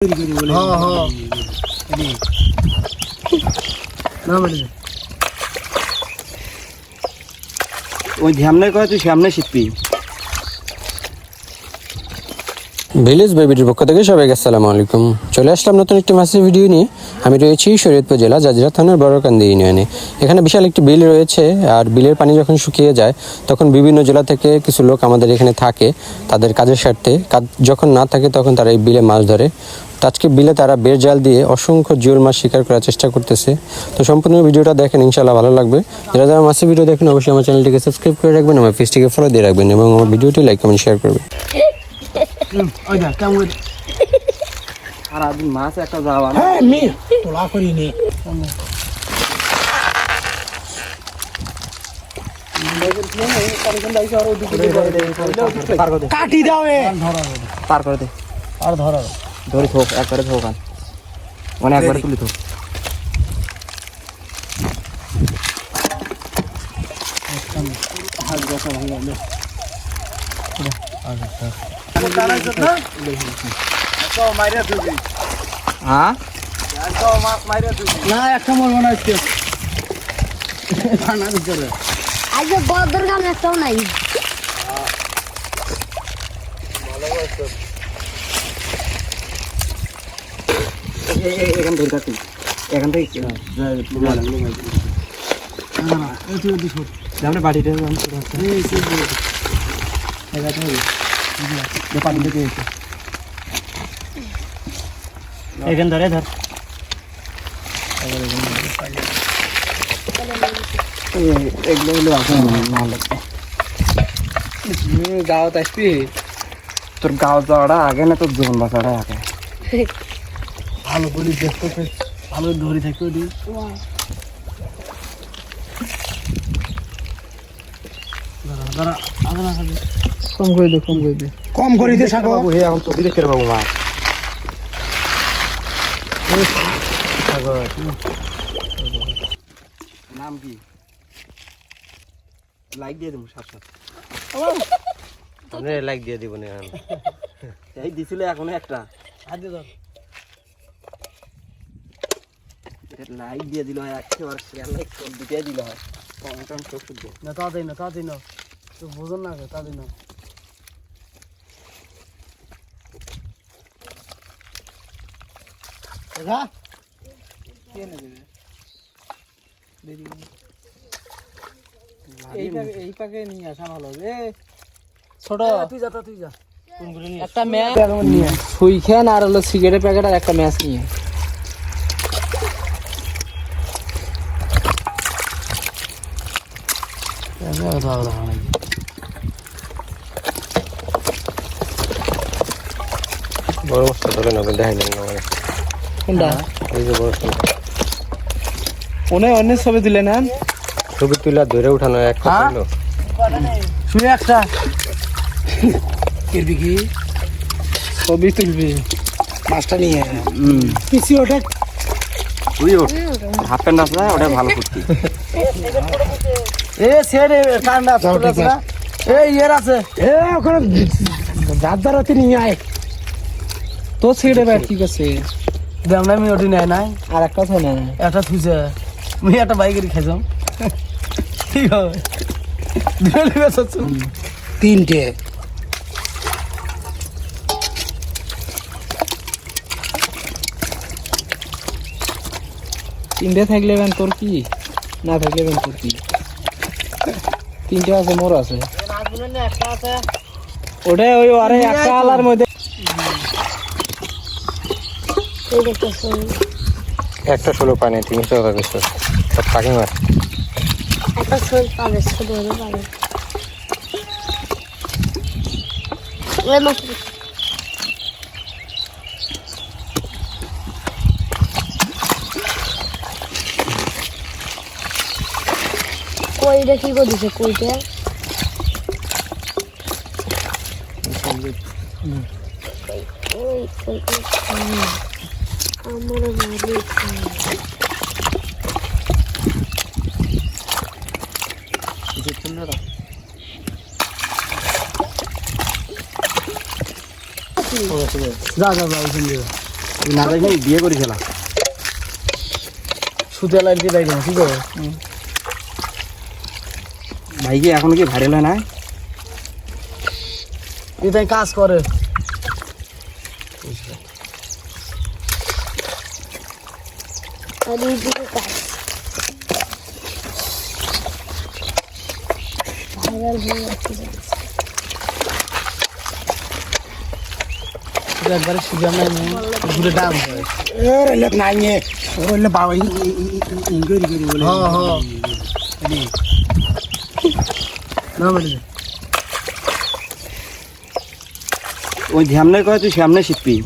হ্যাঁ হ্যাঁ। না মানে। ওই ঝামনে কয় তুই সামনে শিখবি। ভিলেজ বেবিটির পক্ষ থেকে সবাইকে আসসালামু আলাইকুম। চলে আসলাম নতুন একটি মাছের ভিডিও নিয়ে। আমি রয়েছি শরীয়তপুর জেলা জাজিরা থানার বড়কান্দি ইউনিয়নে। এখানে বিশাল একটি বিল রয়েছে আর বিলের পানি যখন শুকিয়ে যায় তখন বিভিন্ন জেলা থেকে কিছু লোক আমাদের এখানে থাকে তাদের কাজের স্বার্থে। কাজ যখন না থাকে তখন তারা এই বিলে মাছ ধরে। আজকে বিলে তারা বের জাল দিয়ে অসংখ্য জিওল মাছ শিকার করার চেষ্টা করতেছে। তো সম্পূর্ণ ভিডিওটা দেখেন ইনশাল্লাহ ভালো লাগবে। যারা যারা মাছের ভিডিও দেখেন অবশ্যই আমার চ্যানেলটিকে সাবস্ক্রাইব করে রাখবেন আমার পেজটিকে ফলো দিয়ে রাখবেন এবং আমার ভিডিওটি লাইক কমেন্ট শেয়ার করবেন। ওই সারাদিন মাছ একটা যাওয়া হ্যাঁ তোলা করি কাটি দাও পার করে দে। আর ধরো ধরে থোক একবারে থোক আন মানে একবারে তুলি থোক হ্যাঁ? না একটা মরবো না আজকে। আজকে বদর গান একটাও নাই। এখান ধরে থাকুন এখান থেকে আমরা বাড়িতে এখান ধরে ধর গাঁৱত আসবি তোর গাঁও যাওয়াটা আগে না তোর জীবন বাঁচাটা আগে ভালো করে দেখতে ভালো ধরে থাকবে দি কম করে দে কম করে দে। কম করে দে সাগর। বাবু হে এখন তোকে দেখে বাবু মা। নাম কি? লাইক দিয়ে দেবো সাত সাত লাইক দিয়ে দিব না এই দিছিল এখনও একটা। হাত দে ধর লাইক দিয়ে দিল হয় একেবারে শেয়ার লাইক সব দিতে দিল হয় কমেন্ট আমি সব শুনব না তাড়াতাড়ি না তাড়াতাড়ি না তো বোঝন না তাড়াতাড়ি না দেখা এই পাকে নিয়ে আসা ভালো হবে ছোট তুই যা তুই যা একটা ম্যাচ নিয়ে সুই খেন আর হলো সিগারেটের প্যাকেট আর একটা ম্যাচ নিয়ে বড় মাছটা ধরে নেবে দেখাই দেন না কোনটা এই যে বড়। ওনে অন্য ছবি দিলে না ছবি তুলা ধরে উঠানো এক? ছিল শুনে একটা কিরবি কি ছবি তুলবি মাছটা নিয়ে পিসি ওটা তুই ওঠ হাফ প্যান্ট আছে ওটা ভালো করতি এ সেরে ঠান্ডা আছে না। এ ইয়ের আছে। এ ওখানে দাদারাতে নিয়ে আয়। তো ছেড়ে ভাই ঠিক আছে। দাম না আমি ওটি নেয় নাই। আর একটা থাকে না একটা থুইছে আমি একটা বাইকের খেয়েছাম ঠিক হবে? তিনটে। তিনটে থাকলে তোর কি? না থাকলে তোর কি? তিনটে আছে মোর আছে। ওটাই ওই আরে একটা আলার মধ্যে। একটা ষোলো পানি তিনশো টাকা সব টাকি মার একটা শোল পাবে হলে পাবে ওই মাছ কইটা কি করে দিছে কইটা? আমার যা যা যা। দিয়ে না বিয়ে করি খেলা সুতে লাগছে তাই কি করো? ভাই কি এখন কি ভাইরাল হয় না এটাই কাজ করে আর এইদিকে কাজ ভাইরাল হয়ে যাচ্ছে এটা একবারে সুজাম নাই ঘুরে দাম হয় এ রেলেট নাই নিয়ে ওলে বাবা ই গরি গরি বলে হ্যাঁ হ্যাঁ না মানে ওই ধ্যামনে কয় তুই সামনে শিখবি।